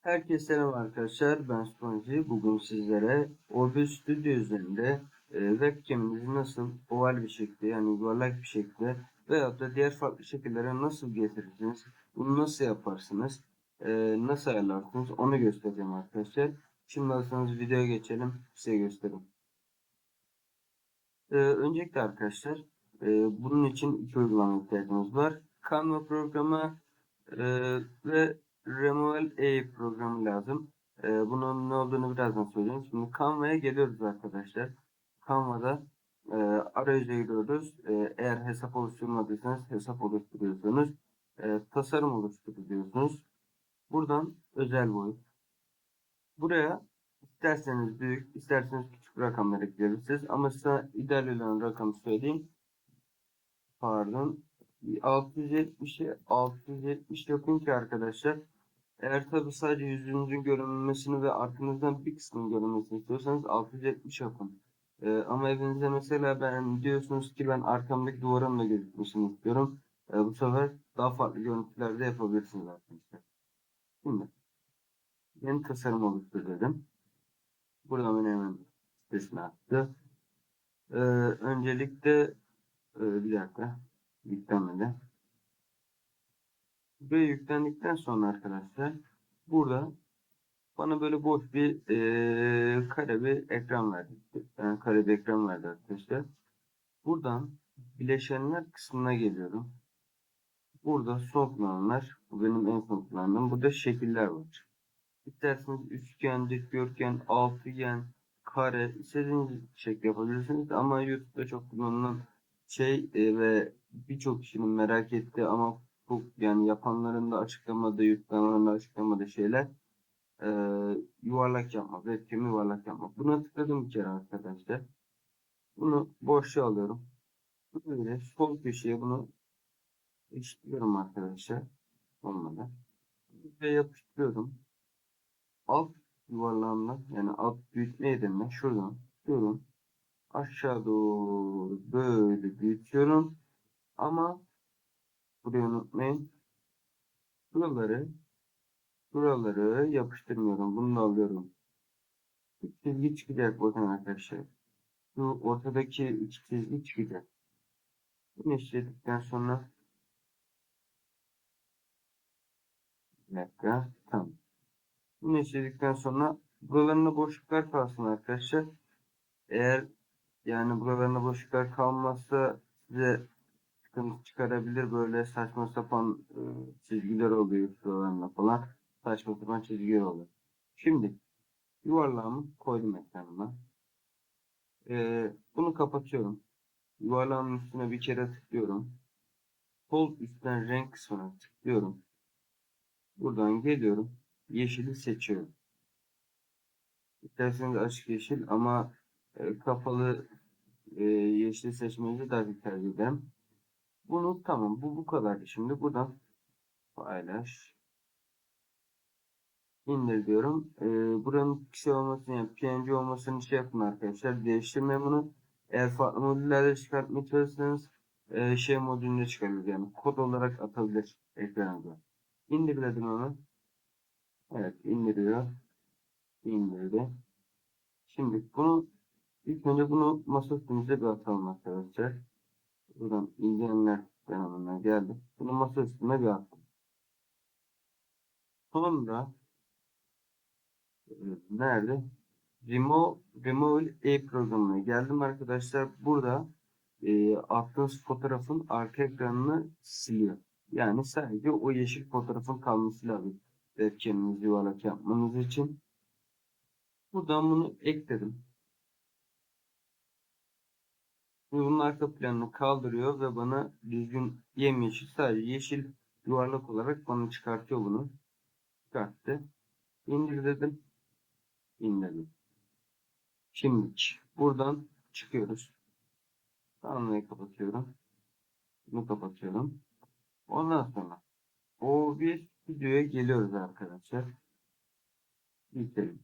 Herkese selam arkadaşlar. Ben Sponji. Bugün sizlere OBS Studio üzerinde e, webcam'inizi nasıl oval bir şekilde yani yuvarlak bir şekilde veyahut da diğer farklı şekillere nasıl getirirsiniz? Bunu nasıl yaparsınız? E, nasıl ayarlarsınız? Onu göstereceğim arkadaşlar. Şimdi hazırsanız videoya geçelim. Size göstereyim. E, öncelikle arkadaşlar e, bunun için iki uygulama ihtiyacımız var. Canva programı e, ve Removal A programı lazım. Ee, bunun ne olduğunu birazdan söyleyeyim. Şimdi Canva'ya geliyoruz arkadaşlar. Canva'da e, arayüze giriyoruz. E, eğer hesap oluşturmadıysanız hesap oluşturuyorsunuz. E, tasarım oluşturuyorsunuz. Buradan özel boyut. Buraya isterseniz büyük, isterseniz küçük rakamlar ekleyebilirsiniz. Ama size ideal olan rakamı söyleyeyim. Pardon. 670'e 670 yapın ki arkadaşlar eğer tabi sadece yüzünüzün görünmesini ve arkanızdan bir kısmın görünmesini istiyorsanız 670 yapın. Ee, ama evinizde mesela ben diyorsunuz ki ben arkamdaki duvarın da gözükmesini istiyorum. Ee, bu sefer daha farklı görüntülerde yapabilirsiniz arkadaşlar. Şimdi yeni tasarım oluştur dedim. Buradan beni hemen sitesine attı. Ee, öncelikle e, bir dakika yüklenmedi. Ve yüklendikten sonra arkadaşlar burada bana böyle boş bir e, kare bir ekran verdi. Yani kare bir ekran verdi arkadaşlar. Buradan bileşenler kısmına geliyorum. Burada son kullananlar. Bu benim en son kullandığım. Burada şekiller var. İsterseniz üçgen, dikdörtgen, altıgen, kare istediğiniz şekil yapabilirsiniz. Ama YouTube'da çok kullanılan şey ve birçok kişinin merak ettiği ama çok yani yapanların da açıklamadığı, yüklamalarında açıklamadığı şeyler e, yuvarlak yapmak, webcam yuvarlak yapmak. Buna tıkladım bir kere arkadaşlar. Bunu boşluğa alıyorum. Böyle sol köşeye bunu eşitliyorum arkadaşlar. Olmadı. Ve yapıştırıyorum. Alt yuvarlağımla yani alt büyütme yerimle şuradan tutuyorum. Aşağı doğru böyle büyütüyorum. Ama burayı unutmayın. Buraları buraları yapıştırmıyorum. Bunu da alıyorum. Bir çizgi çıkacak bakın arkadaşlar. Şu ortadaki iki çizgi çıkacak. Bunu işledikten sonra bir dakika. Tamam. Bunu işledikten sonra buralarında boşluklar kalsın arkadaşlar. Eğer yani buralarında boşluklar kalmazsa size sıkıntı çıkarabilir. Böyle saçma sapan e, çizgiler oluyor şuralarında falan. Saçma sapan çizgiler oluyor. Şimdi yuvarlağımı koydum ekranıma. E, bunu kapatıyorum. Yuvarlağın üstüne bir kere tıklıyorum. Sol üstten renk kısmına tıklıyorum. Buradan geliyorum. Yeşili seçiyorum. İsterseniz açık yeşil ama e, kapalı e, yeşil seçmenizi daha çok tercih ederim. Bunu tamam bu bu kadar. Şimdi buradan paylaş indir diyorum. Ee, buranın şey olmasını yani PNG olmasını şey yapın arkadaşlar. Değiştirme bunu. Eğer farklı modüllerde çıkartmaya çalışırsanız e, şey modülünde çıkarır yani. Kod olarak atabilir ekranınıza. İndir dedim hemen. Evet indiriyor. İndirdi. Şimdi bunu ilk önce bunu masa üstümüze bir atalım arkadaşlar. Buradan izleyenler kanalına geldim. Bunu masa üstüne bir attım. Sonra e, nerede? Remove, Remove A programına geldim arkadaşlar. Burada e, attığınız fotoğrafın arka ekranını siliyor. Yani sadece o yeşil fotoğrafın kalması lazım. Webcam'inizi yuvarlak yapmanız için. Buradan bunu ekledim. Bunun arka planını kaldırıyor ve bana düzgün yemyeşil sadece yeşil yuvarlak olarak bana çıkartıyor bunu. Çıkarttı. İndir dedim. İndirdim. Şimdi buradan çıkıyoruz. Kanalıyı kapatıyorum. Bunu kapatıyorum. Ondan sonra o bir videoya geliyoruz arkadaşlar. Bitirelim.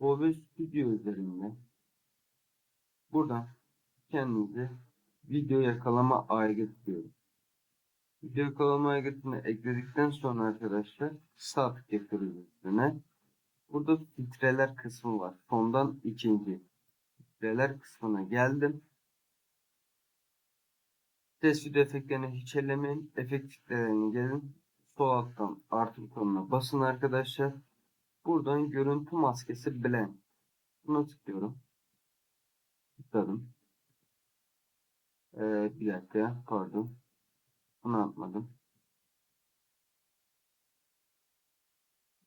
O bir stüdyo üzerinde buradan kendinizi video yakalama aygıt diyorum. Video kalama aygıtını ekledikten sonra arkadaşlar sağ tık yapıyoruz üstüne. Burada filtreler kısmı var. Sondan ikinci. Filtreler kısmına geldim. Ses video efektlerini hiç ellemeyin. Efekt filtrelerine gelin. Sol alttan artı butonuna basın arkadaşlar. Buradan görüntü maskesi blend. Buna tıklıyorum. Tıkladım. Ee, bir dakika pardon. Bunu atmadım.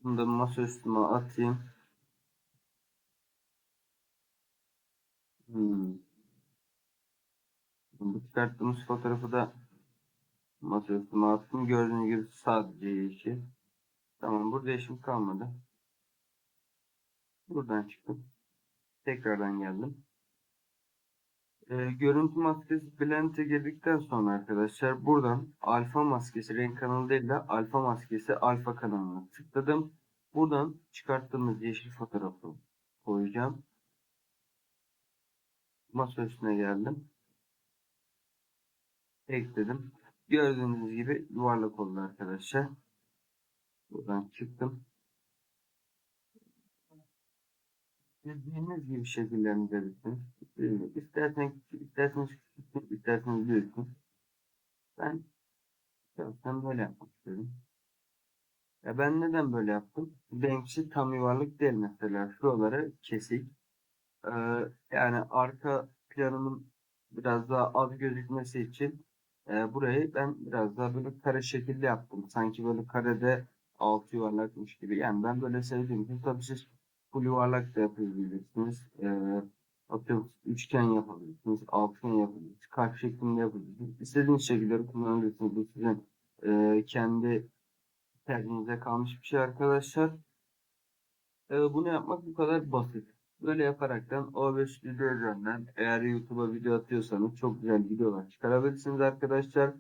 Bunu da masa üstüme atayım. Hmm. Bu çıkarttığımız fotoğrafı da masa üstüme attım. Gördüğünüz gibi sadece yeşil. Tamam burada işim kalmadı. Buradan çıktım. Tekrardan geldim. Ee, görüntü maskesi Blend'e girdikten sonra arkadaşlar buradan alfa maskesi renk kanalı değil de alfa maskesi alfa kanalına tıkladım. Buradan çıkarttığımız yeşil fotoğrafı koyacağım. Masa üstüne geldim. Ekledim. Gördüğünüz gibi yuvarlak oldu arkadaşlar. Buradan çıktım. Bildiğiniz gibi şekillendirebilirsiniz. İsterseniz isterseniz küçültün, isterseniz büyütün. Ben şahsen böyle yapmak istedim. Ya ben neden böyle yaptım? Benimkisi tam yuvarlak değil mesela. Şuraları kesik. Ee, yani arka planımın biraz daha az gözükmesi için e, burayı ben biraz daha böyle kare şekilde yaptım. Sanki böyle karede altı yuvarlakmış gibi. Yani ben böyle sevdiğim için tabii siz full yuvarlak da yapabilirsiniz. Ee, atıyorum üçgen yapabilirsiniz, altıgen yapabilirsiniz, kalp şeklinde yapabilirsiniz. İstediğiniz şekilleri kullanabilirsiniz. Bu sizin e, kendi tercihinize kalmış bir şey arkadaşlar. Ee, bunu yapmak bu kadar basit. Böyle yaparaktan O5 Studio üzerinden eğer YouTube'a video atıyorsanız çok güzel videolar çıkarabilirsiniz arkadaşlar.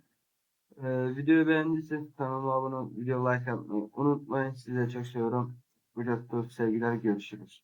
Ee, videoyu beğendiyseniz kanalıma abone olup video like atmayı unutmayın. Size çok seviyorum. Video sevgiler görüşürüz.